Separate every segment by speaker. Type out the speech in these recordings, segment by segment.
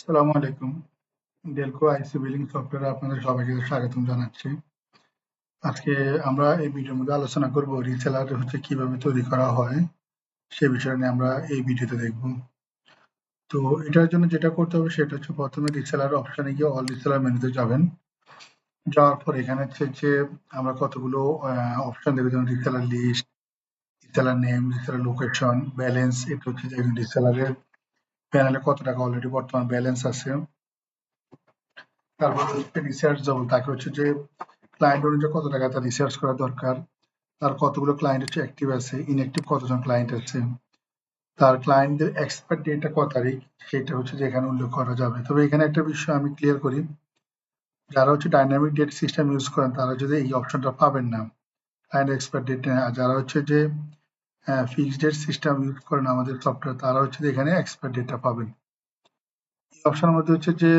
Speaker 1: আসসালামু আলাইকুম। ডেলকো আইসি বিলিং সফটওয়্যারে আপনাদের সবাইকে স্বাগতম জানাচ্ছি। আজকে আমরা এই ভিডিওর মধ্যে আলোচনা করব রিসেলার হচ্ছে কীভাবে তৈরি করা হয়, সে বিষয় নিয়ে আমরা এই ভিডিওতে দেখব। তো এটার জন্য যেটা করতে হবে সেটা হচ্ছে প্রথমে রিসেলার অপশনে গিয়ে অল রিসেলার মেনুতে যাবেন। যাওয়ার পর এখানে হচ্ছে যে আমরা কতগুলো অপশন দেবে যেমন reseller list, reseller name, reseller location, balance, এটা হচ্ছে রিসেলারের প্যানেলে কত টাকা অলরেডি বর্তমান ব্যালেন্স আছে? তারপর রিসার্চ যাব তাকে হচ্ছে যে ক্লায়েন্ট অনুযায়ী কত টাকা তার রিসার্চ করা দরকার, তার কতগুলো ক্লায়েন্ট হচ্ছে অ্যাক্টিভ আছে ইনঅ্যাক্টিভ কতজন ক্লায়েন্ট আছে, তার ক্লায়েন্টদের এক্সপায়ার ডেটটা কত তারিখ, সেটা হচ্ছে যে এখানে উল্লেখ করা যাবে। তবে এখানে একটা বিষয় আমি ক্লিয়ার করি, যারা হচ্ছে ডাইনামিক ডেট সিস্টেম ইউজ করেন, তারা যদি এই অপশনটা পাবেন না ক্লায়েন্ট এক্সপায়ার ডেট যারা হচ্ছে যে ফিক্সড ডেট সিস্টেম ইউজ করেন আমাদের সফটওয়্যার তারা হচ্ছে এখানে এক্সপায়ার ডেটটা পাবেন। এই অপশনের মধ্যে হচ্ছে যে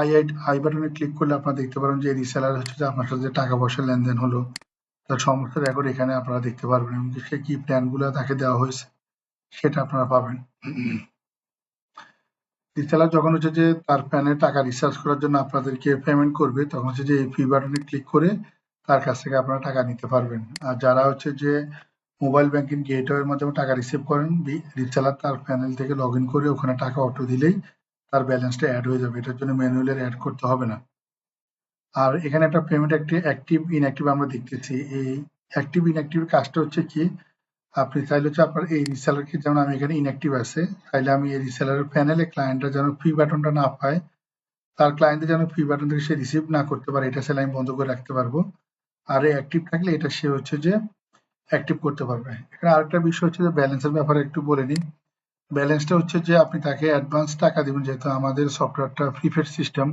Speaker 1: আই আই আই বাটনে ক্লিক করলে আপনারা দেখতে পারেন যে রিসেলার হচ্ছে যে আপনার সাথে টাকা পয়সা লেনদেন হলো, তার সমস্ত রেকর্ড এখানে আপনারা দেখতে পারবেন এবং সে কি প্ল্যানগুলো তাকে দেওয়া হয়েছে, সেটা আপনারা পাবেন। রিসেলার যখন হচ্ছে যে তার প্যানে টাকা রিচার্জ করার জন্য আপনাদেরকে পেমেন্ট করবে, তখন হচ্ছে যে এই ফি বাটনে ক্লিক করে তার কাছ থেকে আপনারা টাকা নিতে পারবেন। আর যারা হচ্ছে যে মোবাইল ব্যাংকিং গেটওয়ের মাধ্যমে টাকা রিসিভ করেন। রিসেলার তার প্যানেল থেকে লগ ইন করে ওখানে টাকা অটো দিলেই তার ব্যালেন্সটা অ্যাড হয়ে যাবে। এটার জন্য ম্যানুয়ালি অ্যাড করতে হবে না। আর এখানে একটা পেমেন্ট একটি অ্যাক্টিভ ইনঅ্যাক্টিভ আমরা দেখতেছি। এই অ্যাক্টিভ ইনঅ্যাক্টিভ কাজটা হচ্ছে কি? আপনি চাইলে হচ্ছে আপনার এই রিসেলারকে যেমন আমি এখানে ইনঅ্যাক্টিভ আছে, চাইলে আমি এই রিসেলারের প্যানেলে ক্লায়েন্টরা যেন ফ্রি বাটনটা না পায়, তার ক্লায়েন্টদের যেন ফ্রি বাটন থেকে সে রিসিভ না করতে পারে, এটা চাইলে আমি বন্ধ করে রাখতে পারব। আর এই অ্যাক্টিভ থাকলে এটা সে হচ্ছে যে অ্যাক্টিভ করতে পারবে। এখানে আরেকটা বিষয় হচ্ছে যে ব্যালেন্সের ব্যাপারে একটু বলে নিই ব্যালেন্সটা হচ্ছে যে আপনি তাকে অ্যাডভান্স টাকা দিবেন, যেহেতু আমাদের সফটওয়্যারটা প্রিপেড সিস্টেম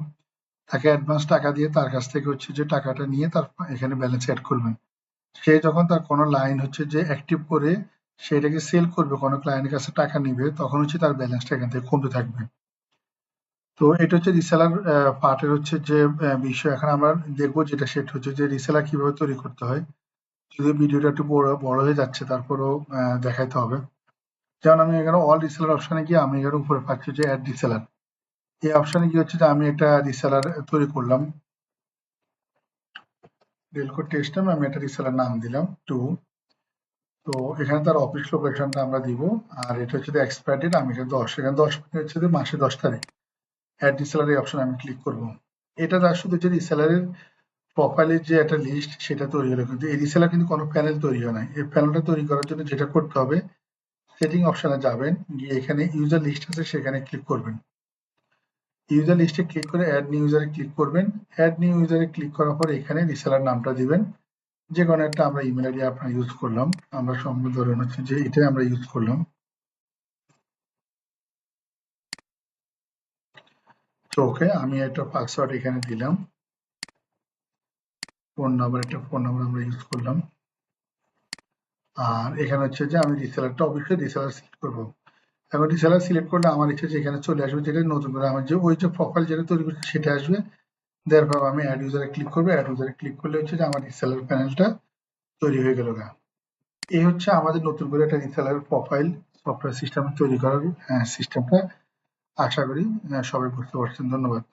Speaker 1: তাকে অ্যাডভান্স টাকা দিয়ে তার কাছ থেকে হচ্ছে যে টাকাটা নিয়ে তার এখানে ব্যালেন্স অ্যাড করবেন। সে যখন তার কোনো লাইন হচ্ছে যে অ্যাক্টিভ করে সেটাকে সেল করবে, কোনো ক্লায়েন্টের কাছে টাকা নিবে, তখন হচ্ছে তার ব্যালেন্সটা এখান থেকে কমতে থাকবে। তো এটা হচ্ছে রিসেলার পার্টের হচ্ছে যে বিষয়। এখন আমরা দেখব যেটা, সেটা হচ্ছে যে রিসেলার কীভাবে তৈরি করতে হয়। যদি ভিডিওটা একটু বড় হয়ে যাচ্ছে, তারপরেও দেখাইতে হবে। যেমন আমি এখানে অল রিসেলার অপশানে গিয়ে আমি এখানে উপরে পাচ্ছি যে অ্যাড রিসেলার এই অপশানে কি হচ্ছে যে আমি একটা রিসেলার তৈরি করলাম। ডেলকো টেস্টাম আমি একটা রিসেলার নাম দিলাম টু তো এখানে তার অফিস লোকেশনটা আমরা দিব, আর এটা হচ্ছে এক্সপায়ার ডেট আমি এখানে দশ। এখানে দশ মানে হচ্ছে যে মাসে দশ তারিখ। অ্যাড রিসেলার এই অপশন আমি ক্লিক করব। এটা তার শুধু যে রিসেলারের প্রোফাইলের যে একটা লিস্ট সেটা তৈরি হলো। কিন্তু এই রিসেলার কিন্তু কোনো প্যানেল তৈরি হয় না এই প্যানেলটা তৈরি করার জন্য যেটা করতে হবে সেটিং অপশনে যাবেন, গিয়ে এখানে ইউজার লিস্ট আছে, সেখানে ক্লিক করবেন। ইউজার লিস্টে ক্লিক করে অ্যাড নিউ ইউজারে ক্লিক করবেন। অ্যাড নিউ ইউজারে ক্লিক করার পর এখানে রিসেলার নামটা দিবেন। যে কোনো একটা আমরা ইমেল আইডি আপনার ইউজ করলাম। আমরা সম্ভব ধরেন হচ্ছে যে এটাই আমরা ইউজ করলাম। তো ওকে আমি একটা পাসওয়ার্ড এখানে দিলাম। ফোন নাম্বার, একটা ফোন নাম্বার আমরা ইউজ করলাম। আর এখানে হচ্ছে যে আমি রিসেলারটা অবশ্যই রিসেলার সিলেক্ট করব। এখন রিসেলার সিলেক্ট করলে আমার ইচ্ছে যে এখানে চলে আসবে যেটা নতুন করে। আমার যে ওই যে প্রোফাইল যেটা তৈরি করছে সেটা আসবে। দেওয়ার পর আমি অ্যাড ইউজারে ক্লিক করব। অ্যাড ইউজারে ক্লিক করলে হচ্ছে যে আমার রিসেলার প্যানেলটা তৈরি হয়ে গেল গা। এই হচ্ছে আমাদের নতুন করে একটা রিসেলার প্রোফাইল সফটওয়্যার সিস্টেম তৈরি করার সিস্টেমটা আশা করি সবাই বুঝতে পারছেন। ধন্যবাদ।